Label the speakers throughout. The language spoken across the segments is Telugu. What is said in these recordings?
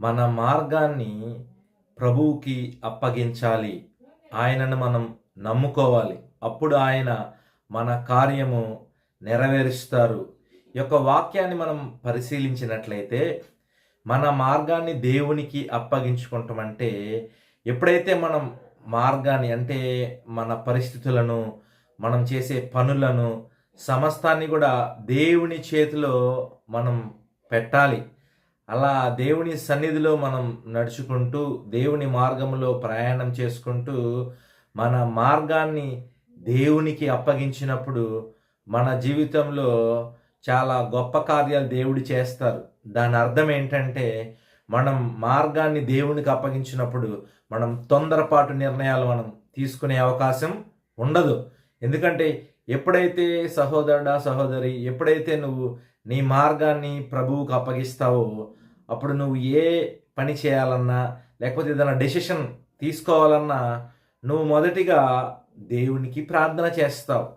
Speaker 1: మన మార్గాన్ని ప్రభువుకి అప్పగించాలి. ఆయనను మనం నమ్ముకోవాలి. అప్పుడు ఆయన మన కార్యము నెరవేరుస్తారు. ఈ యొక్క వాక్యాన్ని మనం పరిశీలించినట్లయితే మన మార్గాన్ని దేవునికి అప్పగించుకుంటామంటే ఎప్పుడైతే మనం మార్గాన్ని అంటే మన పరిస్థితులను మనం చేసే పనులను సమస్తాన్ని కూడా దేవుని చేతిలో మనం పెట్టాలి. అలా దేవుని సన్నిధిలో మనం నడుచుకుంటూ దేవుని మార్గంలో ప్రయాణం చేసుకుంటూ మన మార్గాన్ని దేవునికి అప్పగించినప్పుడు మన జీవితంలో చాలా గొప్ప కార్యాలు దేవుడు చేస్తారు. దాని అర్థం ఏంటంటే మనం మార్గాన్ని దేవునికి అప్పగించినప్పుడు మనం తొందరపాటు నిర్ణయాలు మనం తీసుకునే అవకాశం ఉండదు. ఎందుకంటే ఎప్పుడైతే సహోదరుడా సహోదరి ఎప్పుడైతే నువ్వు నీ మార్గాన్ని ప్రభువుకు అప్పగిస్తావో అప్పుడు నువ్వు ఏ పని చేయాలన్నా లేకపోతే ఏదైనా డెసిషన్ తీసుకోవాలన్నా నువ్వు మొదటిగా దేవునికి ప్రార్థన చేస్తావు.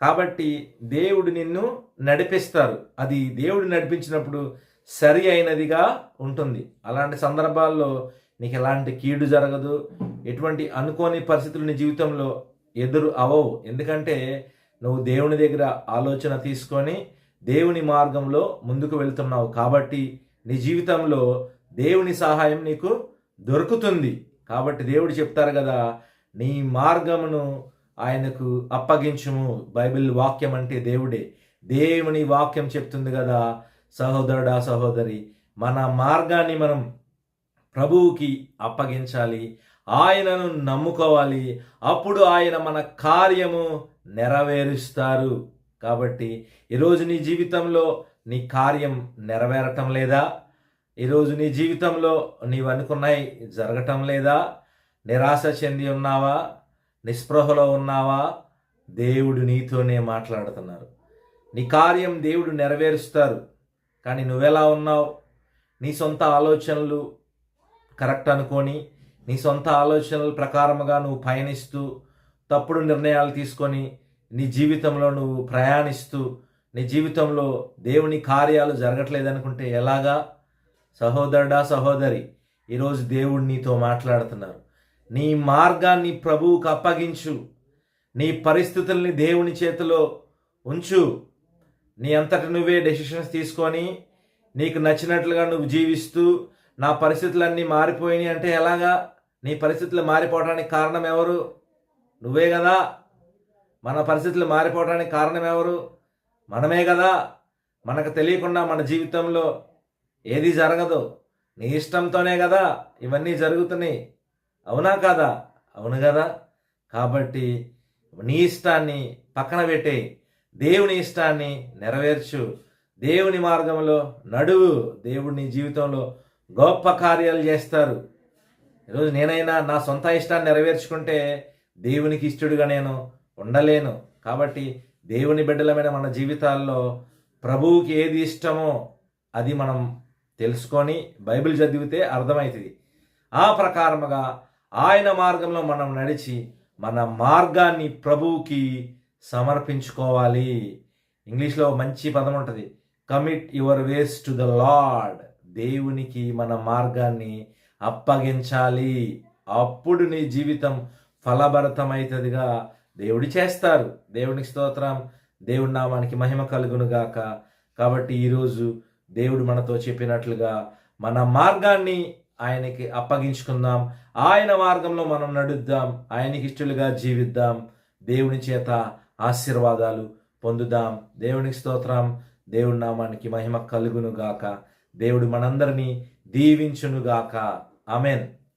Speaker 1: కాబట్టి దేవుడు నిన్ను నడిపిస్తారు. అది దేవుడు నడిపించినప్పుడు సరి అయినదిగా ఉంటుంది. అలాంటి సందర్భాల్లో నీకు ఎలాంటి కీడు జరగదు. ఎటువంటి అనుకోని పరిస్థితులు నీ జీవితంలో ఎదురు అవవు. ఎందుకంటే నువ్వు దేవుని దగ్గర ఆలోచన తీసుకొని దేవుని మార్గంలో ముందుకు వెళ్తున్నావు. కాబట్టి నీ జీవితంలో దేవుని సహాయం నీకు దొరుకుతుంది. కాబట్టి దేవుడు చెప్తారు కదా నీ మార్గమును ఆయనకు అప్పగించుము. బైబిల్ వాక్యం అంటే దేవుడే. దేవుని వాక్యం చెప్తుంది కదా సహోదరుడా సహోదరి మన మార్గాన్ని మనం ప్రభువుకి అప్పగించాలి ఆయనను నమ్ముకోవాలి. అప్పుడు ఆయన మన కార్యము నెరవేరుస్తారు. కాబట్టి ఈరోజు నీ జీవితంలో నీ కార్యం నెరవేరటం లేదా? ఈరోజు నీ జీవితంలో నీవు అనుకున్నాయి జరగటం లేదా? నిరాశ చెంది ఉన్నావా? నిస్పృహలో ఉన్నావా? దేవుడు నీతోనే మాట్లాడుతున్నారు. నీ కార్యం దేవుడు నెరవేరుస్తారు. కానీ నువ్వెలా ఉన్నావు? నీ సొంత ఆలోచనలు కరెక్ట్ అనుకొని నీ సొంత ఆలోచనల ప్రకారముగా నువ్వు పయనిస్తూ తప్పుడు నిర్ణయాలు తీసుకొని నీ జీవితంలో నువ్వు ప్రయాణిస్తూ నీ జీవితంలో దేవుని కార్యాలు జరగట్లేదనుకుంటే ఎలాగా? సహోదరుడా సహోదరి ఈరోజు దేవుడు నీతో మాట్లాడుతున్నారు. నీ మార్గాన్ని ప్రభువుకు అప్పగించు. నీ పరిస్థితుల్ని దేవుని చేతిలో ఉంచు. నీ అంతటి నువ్వే డెసిషన్స్ తీసుకొని నీకు నచ్చినట్లుగా నువ్వు జీవిస్తూ నా పరిస్థితులన్నీ మారిపోయినాయి అంటే ఎలాగా? నీ పరిస్థితులు మారిపోవడానికి కారణం ఎవరు? నువ్వే కదా? మన పరిస్థితులు మారిపోవడానికి కారణం ఎవరు? మనమే కదా. మనకు తెలియకుండా మన జీవితంలో ఏది జరగదు. నీ ఇష్టంతోనే కదా ఇవన్నీ జరుగుతున్నాయి. అవునా కాదా? అవును కదా. కాబట్టి నీ ఇష్టాన్ని పక్కన పెట్టే దేవుని ఇష్టాన్ని నెరవేర్చు. దేవుని మార్గంలో నడువు. దేవుడు నీ జీవితంలో గొప్ప కార్యాలు చేస్తారు. ఈరోజు నేనైనా నా సొంత ఇష్టాన్ని నెరవేర్చుకుంటే దేవునికి ఇష్టడుగా నేను ఉండలేను. కాబట్టి దేవుని బిడ్డలమైన మన జీవితాల్లో ప్రభువుకి ఏది ఇష్టమో అది మనం తెలుసుకొని బైబిల్ చదివితే అర్థమవుతుంది. ఆ ప్రకారముగా ఆయన మార్గంలో మనం నడిచి మన మార్గాన్ని ప్రభువుకి సమర్పించుకోవాలి. ఇంగ్లీష్లో మంచి పదం ఉంటుంది. Commit your ways to the lord దేవునికి మన మార్గాన్ని అప్పగించాలి. అప్పుడు నీ జీవితం ఫలభరితమవుతుందిగా. దేవుడు చేస్తారు. దేవునికి స్తోత్రం. దేవుడి నామానికి మహిమ కలుగును గాక కాబట్టి ఈరోజు దేవుడు మనతో చెప్పినట్లుగా మన మార్గాన్ని ఆయనకి అప్పగించుకుందాం. ఆయన మార్గంలో మనం నడుద్దాం. ఆయనకి ఇష్టలుగా జీవిద్దాం. దేవుని చేత ఆశీర్వాదాలు పొందుదాం. దేవునికి స్తోత్రం. దేవుడి నామానికి మహిమ కలుగును గాక దేవుడు మనందరినీ దీవించునుగాక. అమెన్